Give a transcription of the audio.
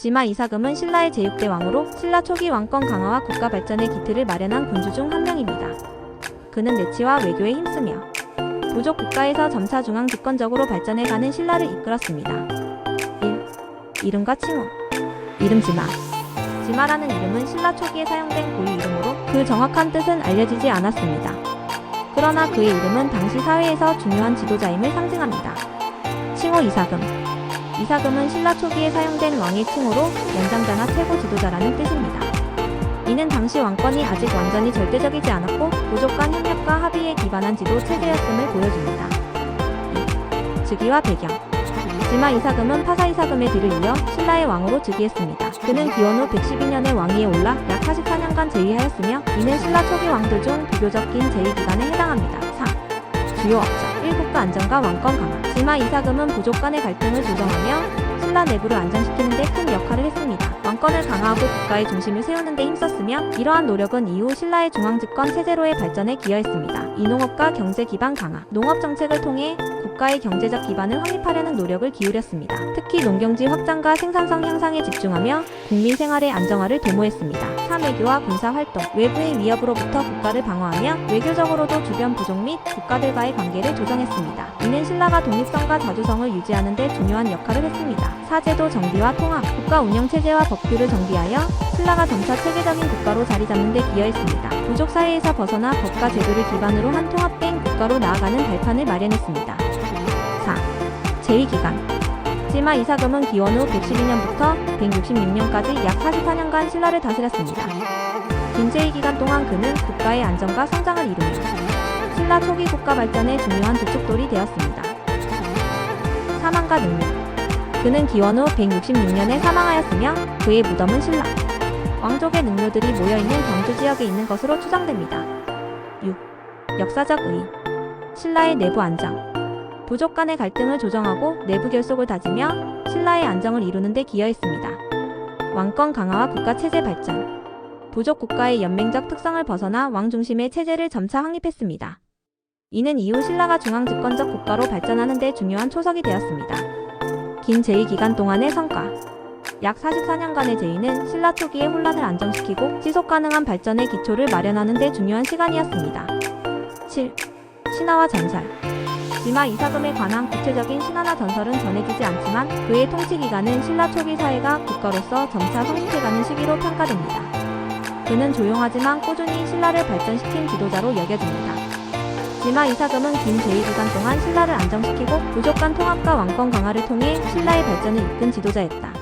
지마 이사금은 신라의 제6대 왕으로 신라 초기 왕권 강화와 국가 발전의 기틀을 마련한 군주 중 한 명입니다. 그는 내치와 외교에 힘쓰며 부족 국가에서 점차 중앙 집권적으로 발전해가는 신라를 이끌었습니다. 1. 이름과 칭호 이름 지마 지마라는 이름은 신라 초기에 사용된 고유 이름으로 그 정확한 뜻은 알려지지 않았습니다. 그러나 그의 이름은 당시 사회에서 중요한 지도자임을 상징합니다. 칭호 이사금 이사금은 신라 초기에 사용된 왕의 칭호로 연장자나 최고 지도자라는 뜻입니다. 이는 당시 왕권이 아직 완전히 절대적이지 않았고 부족 간 협력과 합의에 기반한 지도 체제였음을 보여줍니다. 2. 즉위와 배경 지마 이사금은 파사 이사금의 뒤를 이어 신라의 왕으로 즉위했습니다. 그는 기원 후 112년에 왕위에 올라 약 44년간 재위하였으며 이는 신라 초기 왕들 중 비교적 긴 재위 기간에 해당합니다. 3. 주요 업적 1. 국가 안정과 왕권 강화 지마 이사금은 부족 간의 갈등을 조정하며 신라 내부를 안정시키는 데 큰 역할을 했습니다. 왕권을 강화하고 국가의 중심을 세우는 데 힘썼으며 이러한 노력은 이후 신라의 중앙집권 체제로의 발전에 기여했습니다. 이농업과 경제 기반 강화 농업 정책을 통해 국가의 경제적 기반을 확립하려는 노력을 기울였습니다. 특히 농경지 확장과 생산성 향상에 집중하며 국민 생활의 안정화를 도모했습니다. 3. 외교와 군사 활동 외부의 위협으로부터 국가를 방어하며 외교적으로도 주변 부족 및 국가들과의 관계를 조정했습니다. 이는 신라가 독립성과 자주성을 유지하는 데 중요한 역할을 했습니다. 사제도 정비와 통합 국가 운영 체제와 법규를 정비하여 신라가 점차 체계적인 국가로 자리 잡는 데 기여했습니다. 부족 사회에서 벗어나 법과 제도를 기반으로 한 통합된 국가로 나아가는 발판을 마련했습니다. 4. 제2기간 지마 이사금은 기원 후 112년부터 166년까지 약 44년간 신라를 다스렸습니다. 긴 제2기간 동안 그는 국가의 안정과 성장을 이루며 신라 초기 국가 발전의 중요한 주축돌이 되었습니다. 사망과 능력 그는 기원 후 166년에 사망하였으며 그의 무덤은 신라 왕족의 능료들이 모여있는 경주 지역에 있는 것으로 추정됩니다. 6. 역사적 의의 신라의 내부 안정 부족 간의 갈등을 조정하고 내부 결속을 다지며 신라의 안정을 이루는 데 기여했습니다. 왕권 강화와 국가 체제 발전 부족 국가의 연맹적 특성을 벗어나 왕 중심의 체제를 점차 확립했습니다. 이는 이후 신라가 중앙 집권적 국가로 발전하는 데 중요한 초석이 되었습니다. 긴 제위 기간 동안의 성과 약 44년간의 제위는 신라 초기의 혼란을 안정시키고 지속 가능한 발전의 기초를 마련하는 데 중요한 시간이었습니다. 7. 신화와 전설 지마 이사금에 관한 구체적인 신화나 전설은 전해지지 않지만 그의 통치 기간은 신라 초기 사회가 국가로서 점차 성숙해가는 시기로 평가됩니다. 그는 조용하지만 꾸준히 신라를 발전시킨 지도자로 여겨집니다. 지마 이사금은 긴 제위 기간 동안 신라를 안정시키고 부족 간 통합과 왕권 강화를 통해 신라의 발전을 이끈 지도자였다.